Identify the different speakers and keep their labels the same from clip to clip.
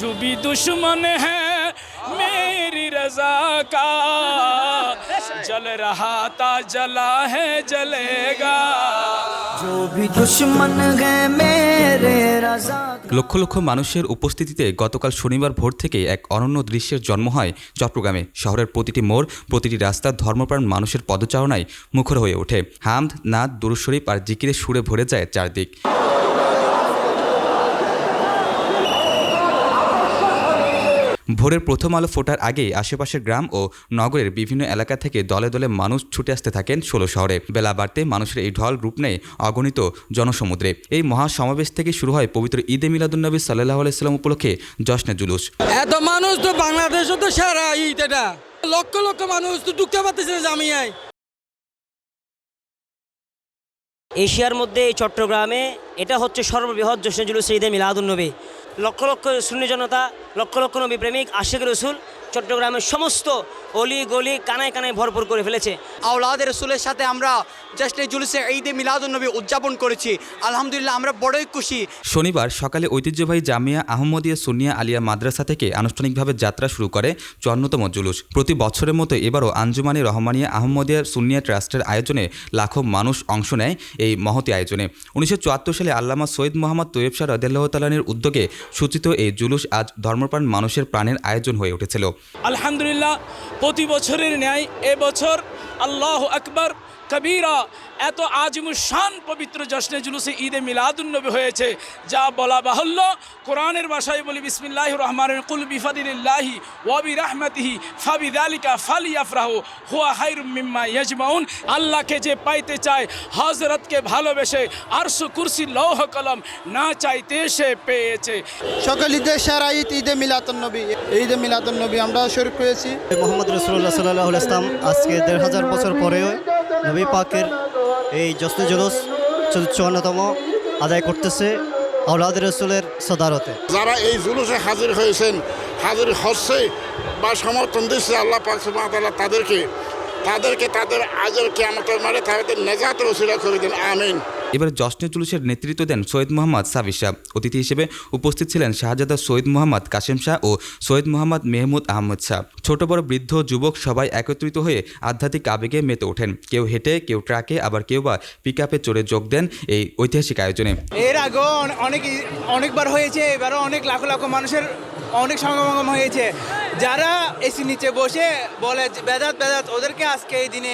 Speaker 1: जो भी दुश्मन है मेरी रजा का। जल रहा था जला है जलेगा।
Speaker 2: जो भी दुश्मन है मेरे रजा
Speaker 3: লক্ষ লক্ষ মানুষের উপস্থিতিতে গতকাল শনিবার ভোর থেকে এক অনন্য দৃশ্যের জন্ম হয় চট্টগ্রামে। শহরের প্রতিটি মোড় প্রতিটি রাস্তা ধর্মপ্রাণ মানুষের পদচারণায় মুখর হয়ে ওঠে। হামদ নাদ দুরুশরীফ আর জিকিরে সুরে ভরে যায় চারদিক। ভোরের প্রথম আলো ফোটার আগে আশেপাশের গ্রাম ও নগরের বিভিন্ন এলাকা থেকে দলে দলে মানুষ ছুটে আসতে থাকেন ষোলো শহরে। বেলা বাড়তে মানুষের এই ঢল রূপ নেয় অগণিত জনসমুদ্রে। এই মহা সমাবেশ থেকে শুরু হয় পবিত্র ঈদে মিলাদুন্নবী সাল্লাহ আলাইসাল্লাম উপলক্ষে জশ্নে জুলুস।
Speaker 4: এত মানুষ তো বাংলাদেশও তো সারা ঈদ এটা। লক্ষ লক্ষ মানুষ তো ঢুকতে পারতেছে জামিয়ায়
Speaker 5: এশিয়ার মধ্যে এই চট্টগ্রামে এটা হচ্ছে সর্ববৃহৎ জশ্নে জুলুস ঈদে মিলাদুলনবী লক্ষ লক্ষ শূন্য জনতা, লক্ষ লক্ষ নবী প্রেমিক, আশেখ রসুল চট্টগ্রামের সমস্ত অলি গলি কানায় কানায় ভরপুর করে ফেলেছে।
Speaker 6: আওলাদের রসুলের সাথে আমরা জাস্ট এই জুলুসে ঈদে মিলাদুন্নবী উদযাপন করেছি। আলহামদুলিল্লাহ আমরা বড়ই খুশি।
Speaker 3: শনিবার সকালে ঐতিহ্যবাহী জামিয়া আহমদিয়া সুনিয়া আলিয়া মাদ্রাসা থেকে আনুষ্ঠানিকভাবে যাত্রা শুরু করে চুয়ান্নতম জুলুস। প্রতি বছরের মতো এবারও আঞ্জুমানি রহমানিয়া আহমদিয়া সুনিয়া ট্রাস্টের আয়োজনে লাখো মানুষ অংশ নেয় এই মহতি আয়োজনে। উনিশশো চুয়াত্তর সালে আল্লামা সৈয়দ মোহাম্মদ তৈয়ব শাহ রদাল্লাহ তালানের উদ্যোগে সূচিত এই জুলুস আজ ধর্মপ্রাণ মানুষের প্রাণের আয়োজন হয়ে উঠেছিল।
Speaker 1: আলহামদুলিল্লাহ প্রতি বছরের ন্যায় এবছর আল্লাহ আকবর কবিরা এত আজিমুসান পবিত্র জশ্নে জুলুসে ঈদে মিলাদুন্নবী হয়েছে। যা বলা বাহুল্য কোরআনের ভাষায় বলি বিসমিল্লাহ রহমান কুল বিফাদিল্লাহি ওয়াবি রাহমাতিহি ফাবি দালিকা ফালি আফরাহ হুয়া হাইরুম মিম্মা ইয়াজমাউন। আল্লাহকে যে পাইতে চায় হজরতকে ভালোবেসে আরশু কুরসি লৌহ কলম না চাইতে সে পেয়েছে।
Speaker 7: সকল ঈদের সেরা ঈদ ঈদে মিলাতুন্নবী ঈদে মিলাতুন্নবী আমরা শরীফ পেয়েছি
Speaker 8: মোহাম্মদ রসুল্লাহ সাল্লাহ ইসলাম আজকে দেড় হাজার বছর পরেও নবী পাকের এই জস্তে জুলুস চুয়ান্নতম আদায় করতেছে আউলাদ রসুলের সদারতে।
Speaker 9: যারা এই জুলুসে হাজির হয়েছেন, হাজির হচ্ছে বা সমর্থন দিচ্ছে আল্লাহ পাক সুবহানাহু তাদেরকে তাদেরকে তাদের আজের কেয়ামতের মারে তাদের নেজাত রসিলা করে দিন, আমিন।
Speaker 3: এবার জশ্নে জুলুসের নেতৃত্ব দেন সৈয়দ মোহাম্মদ সাবির শাহ। অতিথি হিসেবে উপস্থিত ছিলেন শাহজাদা সৈয়দ মোহাম্মদ কাশেম শাহ ও সৈয়দ মোহাম্মদ মেহমুদ আহমদ শাহ। ছোট, বড়, বৃদ্ধ, যুবক সবাই একত্রিত হয়ে আধ্যাত্মিক আবেগে মেতে ওঠেন। কেউ হেঁটে, কেউ ট্রাকে, আবার কেউ বা পিক আপে চড়ে যোগ দেন এই ঐতিহাসিক আয়োজনে।
Speaker 7: এর আগেও অনেক অনেকবার হয়েছে, এবারও অনেক লাখো লাখো মানুষের অনেক সমাগম হয়েছে। যারা এসি নিচে বসে বলে বেদাত বেদাত, ওদেরকে আজকে এই দিনে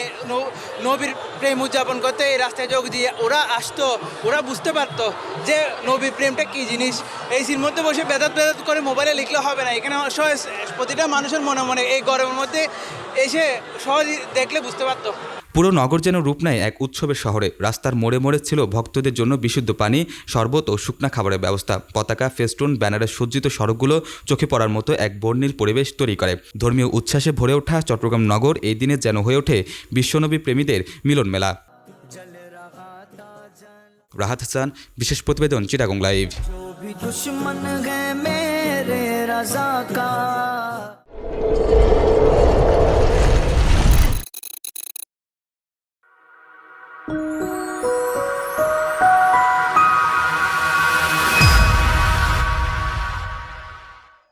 Speaker 7: নবীর প্রেম উদযাপন করতে এই রাস্তায় যোগ দিয়ে ওরা আসতো, ওরা বুঝতে পারতো যে নবীর প্রেমটা কী জিনিস। এই সির মধ্যে বসে বেদাত বেদাত করে মোবাইলে লিখলে হবে না। এখানে প্রতিটা মানুষের মনে মনে এই গরমের মধ্যে এসে সহজ দেখলে বুঝতে পারতো।
Speaker 3: পুরো নগর যেন রূপ নেয় এক উৎসবের শহরে রাস্তার মোড়ে মোড়ে ছিল ভক্তদের জন্য বিশুদ্ধ পানি শরবত ও শুকনা খাবারের ব্যবস্থা পতাকা ফেস্টুন ব্যানারে সজ্জিত সড়কগুলো চোখে পড়ার মতো এক বর্ণিল পরিবেশ তৈরি করে ধর্মীয় উচ্ছ্বাসে ভরে ওঠা চট্টগ্রাম নগর এই দিনে যেন হয়ে ওঠে বিশ্বনবী প্রেমীদের মিলন মেলা রাহাত হাসান বিশেষ প্রতিবেদন চিটাগং লাইভ
Speaker 2: जो भी दुश्मन है मेरे रजा का